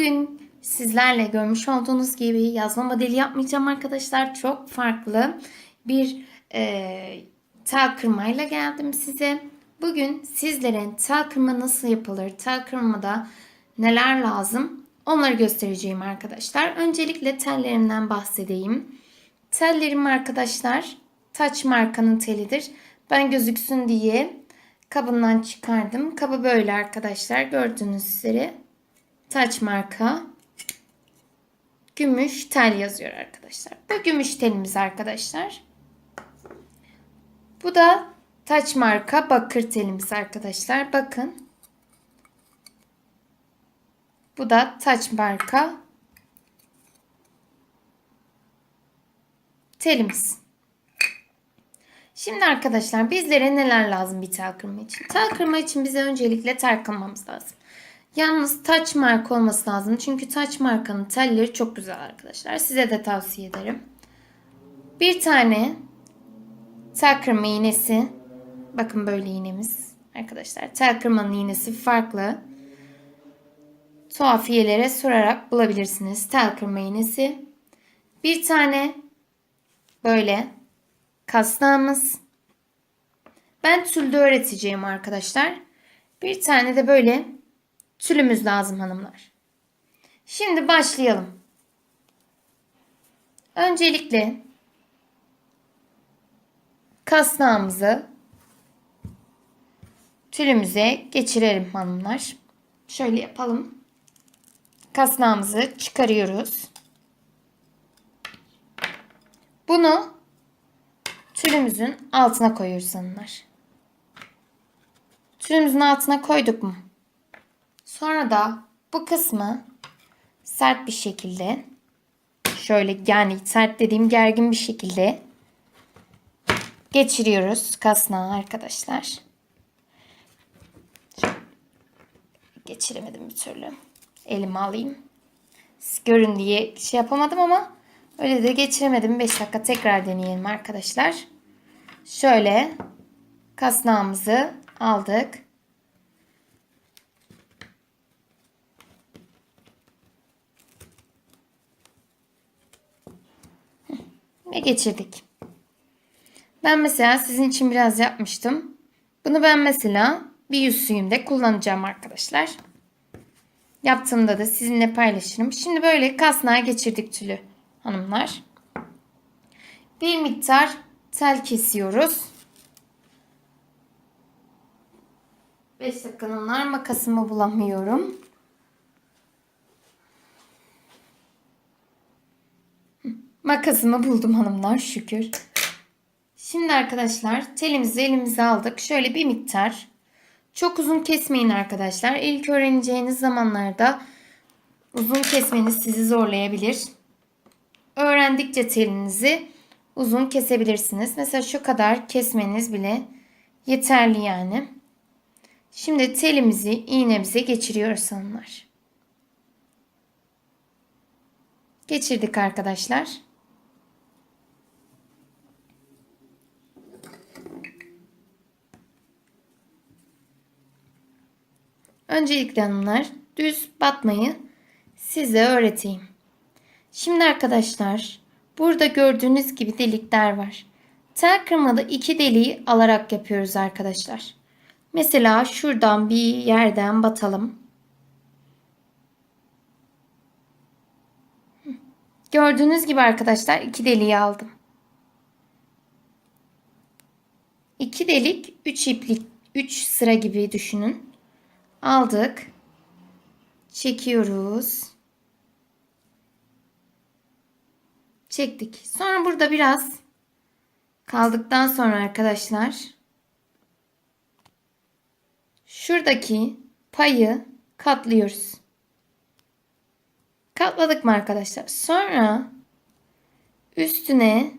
Bugün sizlerle görmüş olduğunuz gibi yazma modeli yapmayacağım arkadaşlar. Çok farklı bir e, tel kırmayla geldim size. Bugün sizlere tel kırma nasıl yapılır, tel kırmada neler lazım onları göstereceğim arkadaşlar. Öncelikle tellerimden bahsedeyim. Tellerim arkadaşlar Taç markanın telidir. Ben gözüksün diye kabından çıkardım. Kabı böyle arkadaşlar gördüğünüz üzere. Taç marka gümüş tel yazıyor arkadaşlar. Bu gümüş telimiz arkadaşlar. Bu da taç marka bakır telimiz arkadaşlar. Bakın. Bu da taç marka telimiz. Şimdi arkadaşlar bizlere neler lazım bir tel kırma için? Tel kırma için bize öncelikle tel kırmamız lazım. Yalnız taç marka olması lazım. Çünkü taç markanın telleri çok güzel arkadaşlar. Size de tavsiye ederim. Bir tane tel kırma iğnesi. Bakın böyle iğnemiz. Arkadaşlar tel kırmanın iğnesi farklı. Tuhafiyelere sorarak bulabilirsiniz. Tel kırma iğnesi. Bir tane böyle kasnağımız. Ben tülde öğreteceğim arkadaşlar. Bir tane de böyle tülümüz lazım hanımlar. Şimdi başlayalım. Öncelikle kasnağımızı tülümüze geçirelim hanımlar. Şöyle yapalım. Kasnağımızı çıkarıyoruz. Bunu tülümüzün altına koyuyoruz hanımlar. Tülümüzün altına koyduk mu? Sonra da bu kısmı sert bir şekilde şöyle yani sert dediğim gergin bir şekilde geçiriyoruz kasnağı arkadaşlar. Geçiremedim bir türlü. Elimi alayım. Siz görün diye şey yapamadım ama öyle de geçiremedim. 5 dakika tekrar deneyelim arkadaşlar. Şöyle kasnağımızı aldık. Ve geçirdik. Ben mesela sizin için biraz yapmıştım. Bunu ben mesela bir yüz suyumda kullanacağım arkadaşlar. Yaptığımda da sizinle paylaşırım. Şimdi böyle kasnağa geçirdik tülü hanımlar. Bir miktar tel kesiyoruz. 5 dakikanınlar makasımı bulamıyorum. Makasımı buldum hanımlar şükür. Şimdi arkadaşlar telimizi elimize aldık. Şöyle bir miktar. Çok uzun kesmeyin arkadaşlar. İlk öğreneceğiniz zamanlarda uzun kesmeniz sizi zorlayabilir. Öğrendikçe telinizi uzun kesebilirsiniz. Mesela şu kadar kesmeniz bile yeterli yani. Şimdi telimizi iğnemize geçiriyoruz hanımlar. Geçirdik arkadaşlar. Öncelikle hanımlar düz batmayı size öğreteyim. Şimdi arkadaşlar burada gördüğünüz gibi delikler var. Tel kırmada iki deliği alarak yapıyoruz arkadaşlar. Mesela şuradan bir yerden batalım. Gördüğünüz gibi arkadaşlar iki deliği aldım. İki delik, üç iplik, üç sıra gibi düşünün. Aldık. Çekiyoruz. Çektik. Sonra burada biraz kaldıktan sonra arkadaşlar şuradaki payı katlıyoruz. Katladık mı arkadaşlar? Sonra üstüne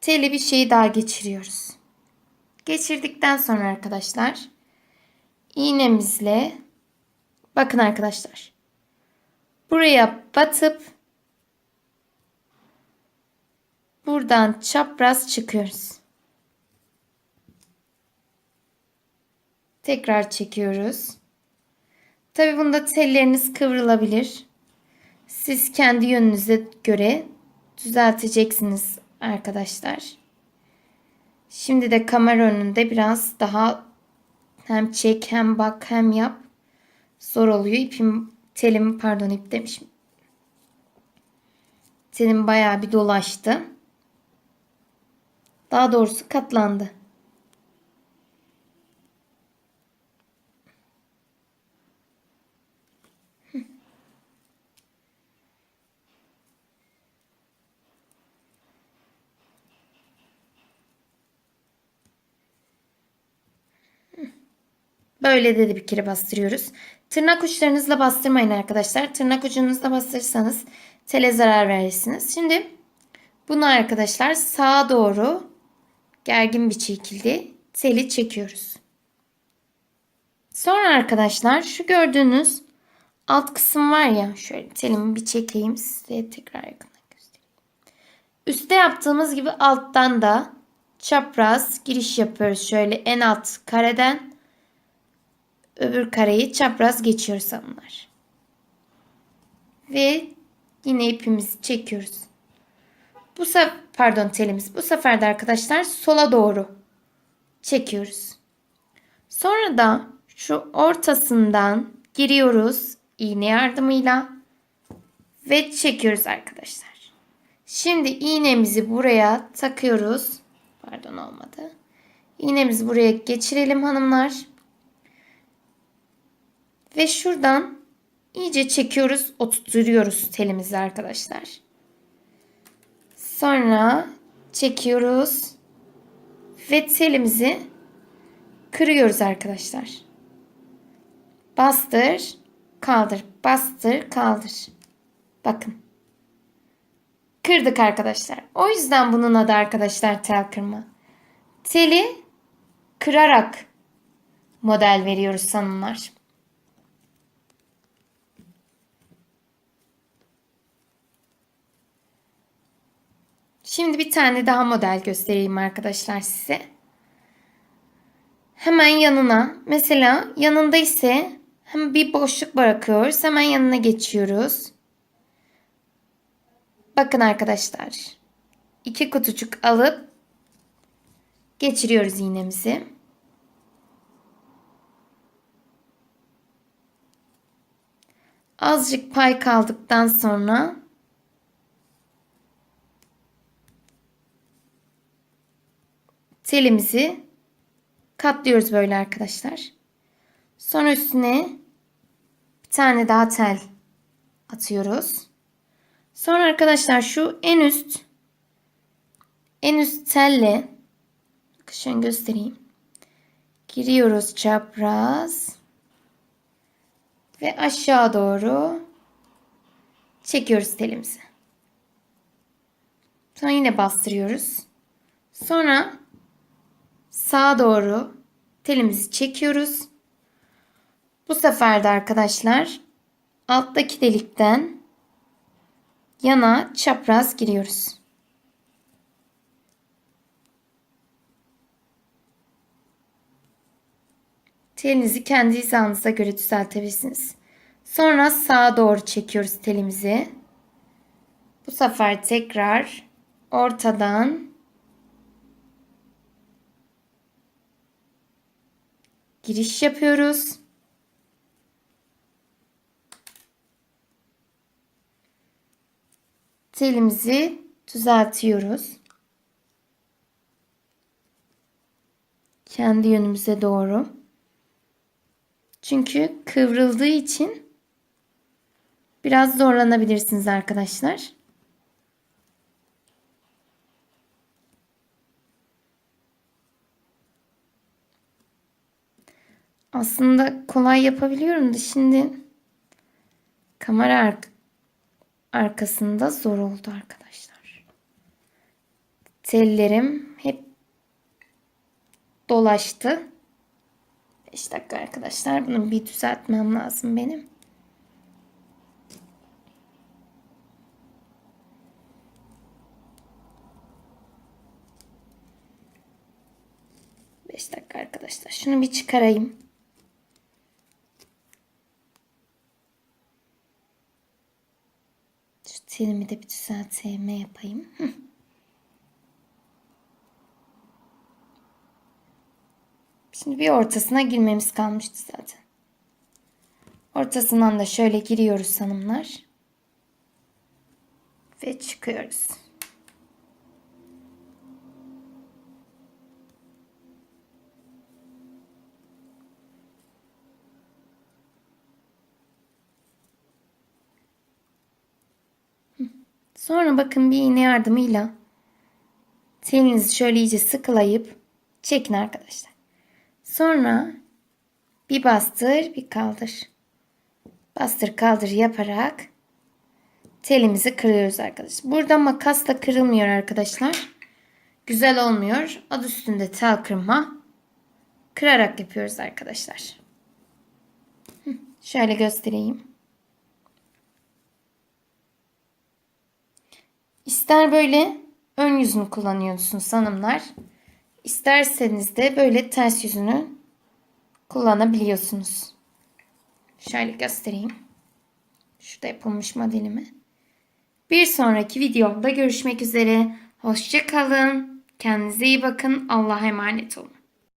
teli bir şey daha geçiriyoruz. Geçirdikten sonra arkadaşlar iğnemizle bakın arkadaşlar buraya batıp buradan çapraz çıkıyoruz. Tekrar çekiyoruz. Tabi bunda telleriniz kıvrılabilir. Siz kendi yönünüze göre düzelteceksiniz arkadaşlar. Şimdi de kamera önünde biraz daha hem çek hem bak hem yap zor oluyor. İpim telim pardon ip demişim. Telim bayağı bir dolaştı. Daha doğrusu katlandı. Böyle de, de bir kere bastırıyoruz. Tırnak uçlarınızla bastırmayın arkadaşlar. Tırnak ucunuzla bastırırsanız tele zarar verirsiniz. Şimdi bunu arkadaşlar sağa doğru gergin bir şekilde teli çekiyoruz. Sonra arkadaşlar şu gördüğünüz alt kısım var ya şöyle telimi bir çekeyim size tekrar yakından göstereyim. Üste yaptığımız gibi alttan da çapraz giriş yapıyoruz. Şöyle en alt kareden öbür kareyi çapraz geçiyoruz hanımlar. Ve yine ipimizi çekiyoruz. Bu sefer pardon telimiz. Bu sefer de arkadaşlar sola doğru çekiyoruz. Sonra da şu ortasından giriyoruz iğne yardımıyla ve çekiyoruz arkadaşlar. Şimdi iğnemizi buraya takıyoruz. Pardon olmadı. İğnemizi buraya geçirelim hanımlar. Ve şuradan iyice çekiyoruz, oturtuyoruz telimizi arkadaşlar. Sonra çekiyoruz ve telimizi kırıyoruz arkadaşlar. Bastır, kaldır, bastır, kaldır. Bakın. Kırdık arkadaşlar. O yüzden bunun adı arkadaşlar tel kırma. Teli kırarak model veriyoruz sanımlar. Şimdi bir tane daha model göstereyim arkadaşlar size. Hemen yanına mesela yanında ise hem bir boşluk bırakıyoruz. Hemen yanına geçiyoruz. Bakın arkadaşlar. iki kutucuk alıp geçiriyoruz iğnemizi. Azıcık pay kaldıktan sonra telimizi katlıyoruz böyle arkadaşlar. Sonra üstüne bir tane daha tel atıyoruz. Sonra arkadaşlar şu en üst en üst telle şöyle göstereyim. Giriyoruz çapraz ve aşağı doğru çekiyoruz telimizi. Sonra yine bastırıyoruz. Sonra sağa doğru telimizi çekiyoruz. Bu sefer de arkadaşlar alttaki delikten yana çapraz giriyoruz. Telinizi kendi hizanıza göre düzeltebilirsiniz. Sonra sağa doğru çekiyoruz telimizi. Bu sefer tekrar ortadan giriş yapıyoruz. Telimizi düzeltiyoruz. Kendi yönümüze doğru. Çünkü kıvrıldığı için biraz zorlanabilirsiniz arkadaşlar. Aslında kolay yapabiliyorum da şimdi kamera ar arkasında zor oldu arkadaşlar. Tellerim hep dolaştı. 5 dakika arkadaşlar. Bunu bir düzeltmem lazım benim. Beş dakika arkadaşlar. Şunu bir çıkarayım. Telimi de bir düzeltme yapayım. Hı. Şimdi bir ortasına girmemiz kalmıştı zaten. Ortasından da şöyle giriyoruz hanımlar. Ve çıkıyoruz. Sonra bakın bir iğne yardımıyla telinizi şöyle iyice sıkılayıp çekin arkadaşlar. Sonra bir bastır bir kaldır. Bastır kaldır yaparak telimizi kırıyoruz arkadaşlar. Burada makasla kırılmıyor arkadaşlar. Güzel olmuyor. Adı üstünde tel kırma. Kırarak yapıyoruz arkadaşlar. Şöyle göstereyim. İster böyle ön yüzünü kullanıyorsunuz hanımlar. İsterseniz de böyle ters yüzünü kullanabiliyorsunuz. Şöyle göstereyim. Şurada yapılmış modelimi. Bir sonraki videomda görüşmek üzere. Hoşça kalın. Kendinize iyi bakın. Allah'a emanet olun.